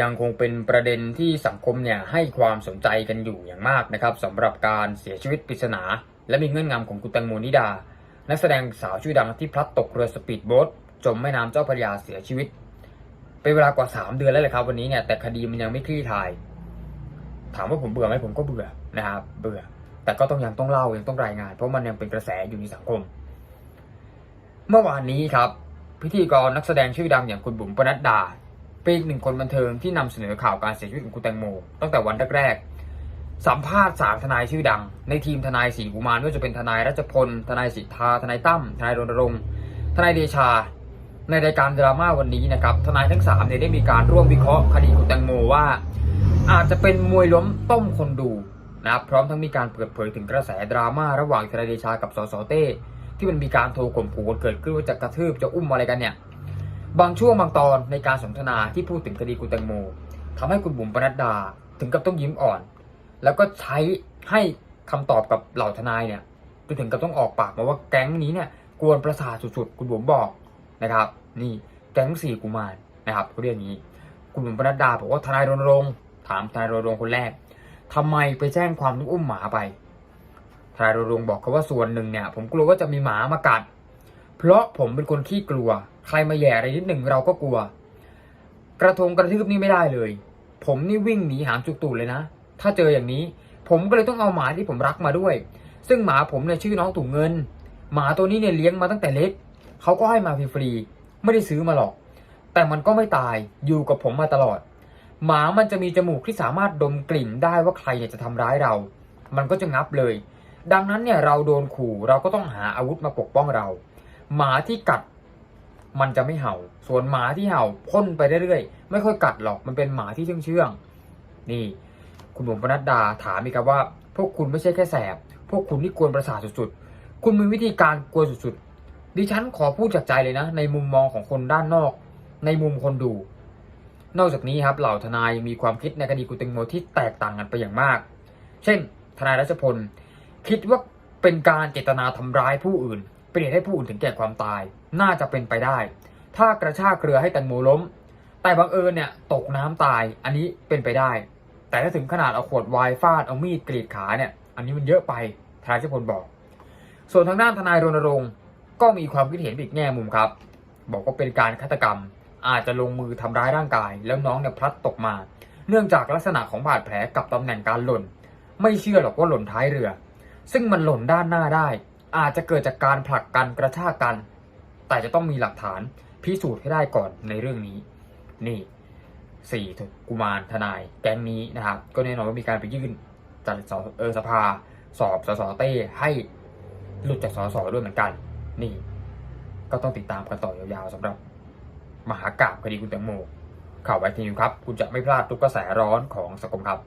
ยังคงเป็นประเด็นที่สังคมเนี่ยให้ความสนใจกันอยู่อย่างมากนะครับสำหรับการเสียชีวิตปริศนา และมีเงื่อนงำของคุณแตงโมนิดา นักแสดงสาวชื่อดังที่พลัดตกเรือสปีดโบ๊ทจมแม่น้ำเจ้าพระยาเสียชีวิต เป็นเวลากว่า 3 เดือนแล้วเลยครับวันนี้เนี่ยแต่คดีมันยังไม่คลี่คลาย ถามว่าผมเบื่อไหมผมก็เบื่อนะครับเบื่อ แต่ก็ต้องยังต้องเล่ายังต้องรายงาน เพราะมันยังเป็นกระแสอยู่ในสังคม เมื่อวานนี้ครับ พิธีกรนักแสดงชื่อดังอย่างคุณบุ๋มปนัดดา เป็นอีกหนึ่งคนบันเทิงที่นำเสนอข่าวการเสียชีวิตของคุณแตงโม ตั้งแต่วันแรกๆสัมภาษณ์สามทนายชื่อดัง ในทีมทนายสีกุมารไม่ว่าจะเป็นทนายรัชพล ทนายสิทธา ทนายตั้ม ทนายรณรงค์ ทนายเดชา ในรายการดราม่าวันนี้นะครับ ทนายทั้งสามเนี่ยได้มีการร่วมวิเคราะห์คดีคุณแตงโมว่า อาจจะเป็นมวยล้มต้มคนดูนะครับ พร้อมทั้งมีการเปิดเผยถึงกระแสดราม่าระหว่างทนายเดชากับสสเต้ที่มันมีการโทรข่มขู่กันเกิดขึ้นว่าจะกระทืบจะอุ้มอะไรกันเนี่ย บางช่วงบางตอนในการสนทนาที่พูดถึงคดีคุณแตงโมทำให้คุณบุ๋มปนัดดาถึงกับต้องยิ้มอ่อน แล้วก็ใช้ให้คำตอบกับเหล่าทนายเนี่ยจนถึงกับต้องออกปากมาว่าแก๊งนี้เนี่ยกวนประสาทสุดๆ คุณบุ๋มบอกนะครับ นี่แก๊งสี่กุมารนะครับเขาเรียกนี้ คุณบุ๋มปนัดดาบอกว่าทนายรณรงค์ถามทนายรณรงค์คนแรกทำไมไปแจ้งความต้องอุ้มหมาไปทนายรณรงค์บอกเขาว่าส่วนหนึ่งเนี่ย ผมกลัวว่าจะมีหมามากัด เพราะผมเป็นคนขี้กลัว ใครมาแย่อะไรนิดหนึ่งเราก็กลัว กระทงกระทืบนี่ไม่ได้เลย ผมนี่วิ่งหนีหามจุกตูดเลยนะ ถ้าเจออย่างนี้ ผมก็เลยต้องเอาหมาที่ผมรักมาด้วย ซึ่งหมาผมเนี่ยชื่อน้องถุงเงิน หมาตัวนี้เนี่ยเลี้ยงมาตั้งแต่เล็ก เขาก็ให้มาฟรีๆ ไม่ได้ซื้อมาหรอก แต่มันก็ไม่ตาย อยู่กับผมมาตลอด หมามันจะมีจมูกที่สามารถดมกลิ่นได้ว่าใครจะทำร้ายเรา มันก็จะงับเลย ดังนั้นเนี่ยเราโดนขู่เราก็ต้องหาอาวุธมาปกป้องเรา หมาที่กัดมันจะไม่เห่า ส่วนหมาที่เห่าพ่นไปเรื่อยๆ ไม่ค่อยกัดหรอก มันเป็นหมาที่เชื่องเชื่องๆนี่ คุณบุ๋มปนัดดาถามอีกครับว่า พวกคุณไม่ใช่แค่แสบ พวกคุณนี่กวนประสาทสุดๆ คุณมีวิธีการกวนสุดๆ ดิฉันขอพูดจากใจเลยนะ ในมุมมองของคนด้านนอก ในมุมคนดู นอกจากนี้ครับเหล่าทนายมีความคิดในคดีคุณแตงโมที่แตกต่างกันไปอย่างมาก เช่น ทนายรัชพล คิดว่าเป็นการเจตนาทำร้ายผู้อื่น เป็นเหตุให้ผู้อื่นถึงแก่ความตาย น่าจะเป็นไปได้ ถ้ากระชากเรือให้แตงโมล้ม แต่บังเอิญเนี่ยตกน้ำตาย อันนี้เป็นไปได้ แต่ถ้าถึงขนาดเอาขวดไวน์ฟาดเอามีดกรีดขาเนี่ย อันนี้มันเยอะไปทนายชพลบอก ส่วนทางด้านทนายรณรงค์ก็มีความคิดเห็นอีกแง่มุมครับ บอกว่าเป็นการฆาตกรรม อาจจะลงมือทำร้ายร่างกาย แล้วน้องเนี่ยพลัดตกมา เนื่องจากลักษณะของบาดแผลกับตำแหน่งการหล่น ไม่เชื่อหรอกว่าหล่นท้ายเรือ ซึ่งมันหล่นด้านหน้าได้ อาจจะเกิดจากการผลักกันกระชากกัน แต่จะต้องมีหลักฐานพิสูจน์ให้ได้ก่อนในเรื่องนี้ นี่สี่กุมารทนายแก๊งนี้นะครับ ก็แน่นอนว่ามีการไปยื่นจัดสเออสภา สอบสสเต้ให้หลุดจากสสด้วยเหมือนกัน นี่ ก็ต้องติดตามกันต่อยาวๆสำหรับ มหากราบคดีคุณแตงโมข่าวไวทีนิวครับ คุณจะไม่พลาดทุกกระแสร้อนของสังคมครับ